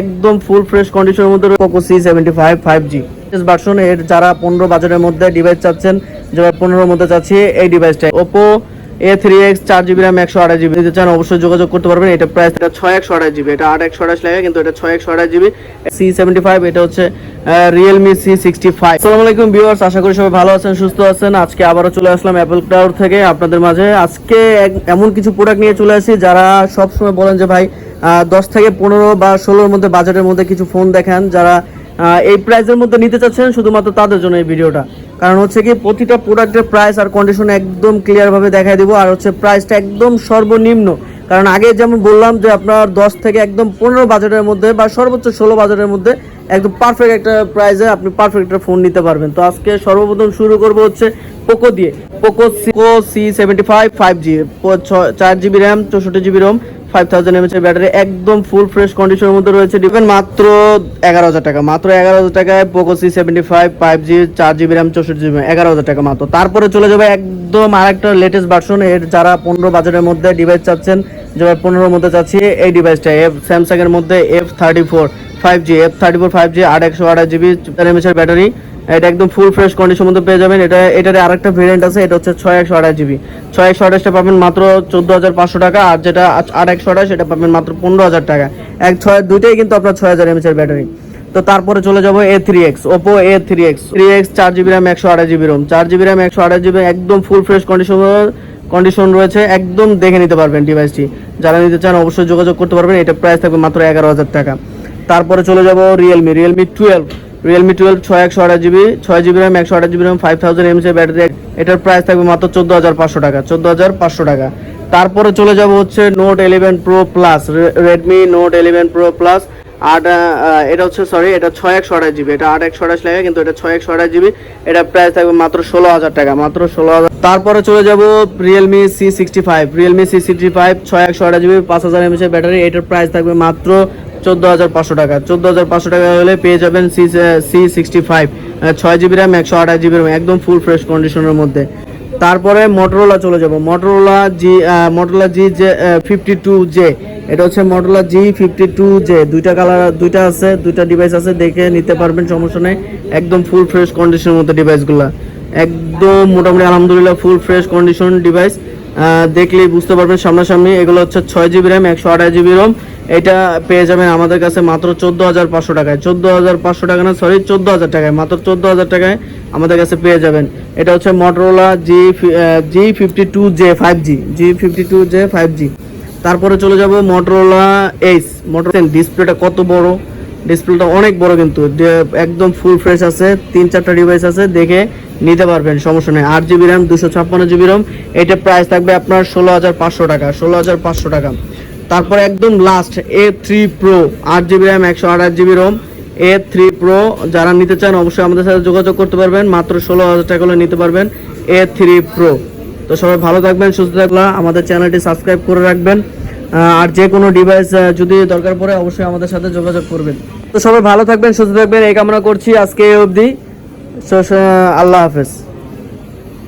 একদম full fresh কন্ডিশনের মধ্যে Poco C seventy five five G version এর যারা পনেরো বাজারের মধ্যে ডিভাইস চাচ্ছেন, যারা পনেরোর মধ্যে চাচ্ছি, এই ডিভাইসটা ওপো এ থ্রি এক্স চার জিবি র্যাম একশো আঠাশ জিবি নিতে চান, অবশ্যই যোগাযোগ করতে পারবেন। এটা প্রাইস এটা ছয় একশো আঠাশ জিবি এটা আট একশো আঠাশ লাগে, কিন্তু এটা ছয় একশো আঠাশ জিবি সি সেভেন্টি ফাইভ এটা হচ্ছে রিয়েলমি সি সিক্সটি ফাইভ আসসালামু আলাইকুম ভিউয়ার্স আশা করি সবাই ভালো আছেন, সুস্থ আছেন। আজকে আবারও চলে আসলাম অ্যাপেল ক্লাউড থেকে আপনাদের মাঝে। আজকে এমন কিছু প্রোডাক্ট নিয়ে চলে আসি, যারা সব সময় বলেন যে, ভাই দশ থেকে পনেরো বা ষোলোর মধ্যে বাজেটের মধ্যে কিছু ফোন দেখান। যারা এই প্রাইসের মধ্যে নিতে চাচ্ছেন শুধুমাত্র তাদের জন্য এই ভিডিওটা কারণ হচ্ছে কি, প্রতিটা প্রোডাক্টের প্রাইস আর কন্ডিশন একদম ক্লিয়ারভাবে দেখাই দিব। আর হচ্ছে প্রাইসটা একদম সর্বনিম্ন। কারণ আগে যেমন বললাম যে আপনার দশ থেকে একদম পনেরো বাজেটের মধ্যে বা সর্বোচ্চ ষোলো বাজেটের মধ্যে একদম পারফেক্ট একটা প্রাইসে আপনি পারফেক্ট একটা ফোন নিতে পারবেন। তো আজকে সর্বপ্রথম শুরু করব হচ্ছে পোকো দিয়ে। Poco Poco C seventy five five G চার জিবি র্যাম চৌষট্টি GB ROM five thousand battery একদম ফুল ফ্রেশ কন্ডিশনের মধ্যে রয়েছে। মাত্র এগারো হাজার টাকা, মাত্র এগারো হাজার Poco C five five G চার জিবি চৌষট্টি এগারো হাজার টাকা মাত্র। তারপরে চলে যাবে একদম আরেকটা লেটেস্ট ভার্সন এর যারা পনেরো বাজারের মধ্যে ডিভাইস চাচ্ছেন, যারা পনেরোর মধ্যে চাচ্ছি, এই ডিভাইসটা এফ স্যামসাং এর মধ্যে F thirty four five G F thirty four five G আট একশো আঠাশ জিবি ব্যাটারি এটা একদম ফুল ফ্রেশ কন্ডিশন মধ্যে পেয়ে যাবেন। এটা এটার আরেকটা ভেরিয়েন্ট আছে, এটা হচ্ছে ছয় একশো আঠাশ জিবি ছয় একশো আঠাশটা পাবেন মাত্র চোদ্দ হাজার পাঁচশো টাকা, আর যেটা আট- একশো আঠাশ, সেটা পাবেন মাত্র পনেরো হাজার টাকা। এক ছয় দুইটাই কিন্তু আপনার ছয় হাজার এমএচ এর ব্যাটারি তো তারপরে চলে যাব A three X Oppo A three X three X চার জিবি র্যাম একশো আঠাশ জিবি রোম চার জিবি র্যাম একশো আঠাশ জিবি একদম ফুল ফ্রেশ কন্ডিশন কন্ডিশন রয়েছে। একদম দেখে নিতে পারবেন ডিভাইসটি যারা নিতে চান, অবশ্যই যোগাযোগ করতে পারবেন। এটা প্রাইস থাকবে মাত্র এগারো হাজার টাকা। তারপরে চলে যাব Realme Realme twelve Realme twelve ছয় একশো আঠাশ জিবি ছয় জিবি র্যাম একশো আঠাশ জিবি র্যাম ফাইভ থাউজেন্ড এর ব্যাটারি এটার প্রাইস থাকবে মাত্র চোদ্দ হাজার পাঁচশো টাকা, চোদ্দ হাজার পাঁচশো টাকা। তারপরে চলে যাব হচ্ছে Note eleven Pro Plus Redmi Note eleven Pro Plus আট এটা হচ্ছে সরি এটা ছয় একশো আঠাশ জিবি এটা আট একশো আঠাশ লাগে, কিন্তু এটা ছয় একশো আঠাশ জিবি এটা প্রাইস থাকবে মাত্র ষোলো হাজার টাকা, মাত্র ষোলো হাজার তারপরে চলে যাব Realme C sixty five Realme C sixty five ছয় একশো আঠাশ জিবি পাঁচ হাজার এমএচ ব্যাটারি এটার প্রাইস থাকবে মাত্র চোদ্দ হাজার পাঁচশো টাকা। চোদ্দ হাজার পাঁচশো টাকা হলে পেয়ে যাবেন সি সি সিক্সটি ফাইভ ছয় জিবি র্যাম একশো আঠাশ জিবি র্যাম একদম ফুল ফ্রেশ কন্ডিশনের মধ্যে। তারপরে মোটরোলা চলে যাব। Motorola G Motorola G J fifty two J এটা হচ্ছে Motorola G fifty two J দুইটা কালার দুইটা আছে, দুইটা ডিভাইস আছে, দেখে নিতে পারবেন, সমস্যা নেই। একদম ফুল ফ্রেশ কন্ডিশনের মধ্যে ডিভাইসগুলো একদম মোটামুটি আলহামদুলিল্লাহ ফুল ফ্রেশ কন্ডিশন ডিভাইস দেখলেই বুঝতে পারবেন সামনাসামনি। এগুলো হচ্ছে ছয় জিবি র্যাম, একশো আঠাশ জিবি রোম। এটা পেয়ে যাবেন আমাদের কাছে মাত্র চোদ্দ হাজার পাঁচশো টাকায়। চোদ্দ হাজার পাঁচশো টাকা না সরি চোদ্দ হাজার টাকায়, মাত্র চোদ্দ হাজার টাকায় আমাদের কাছে পেয়ে যাবেন। এটা হচ্ছে Motorola G G fifty two J five G G fifty two J five G তারপরে চলে যাব মটোরোলা এইস মোটর ডিসপ্লেটা কত বড়? ডিসপ্লেটা অনেক বড় কিন্তু। একদম ফুল ফ্রেশ আছে। তিন চারটা ডিভাইস আছে, দেখে নিতে পারবেন, সমস্যা নেই। আট জিবি র্যাম দুশো ছাপ্পান্ন জিবি রম এটা প্রাইস থাকবে আপনার ষোলো হাজার পাঁচশো টাকা, ষোলো হাজার পাঁচশো টাকা। তারপরে একদম লাস্ট এ থ্রি প্রো আট জিবি র্যাম একশো আঠাশ GB ROM A three Pro যারা নিতে চান অবশ্যই আমাদের সাথে যোগাযোগ করতে পারবেন। মাত্র ষোলো হাজার টাকা হলে নিতে পারবেন এ থ্রি প্রো তো সবাই ভালো থাকবেন, সুস্থ থাকলে আমাদের চ্যানেলটি সাবস্ক্রাইব করে রাখবেন। আর যে কোনো ডিভাইস যদি দরকার পড়ে অবশ্যই আমাদের সাথে যোগাযোগ করবেন। তো সবাই ভালো থাকবেন, সুস্থ থাকবেন, এই কামনা করছি আজকে অবধি। আল্লাহ হাফেজ।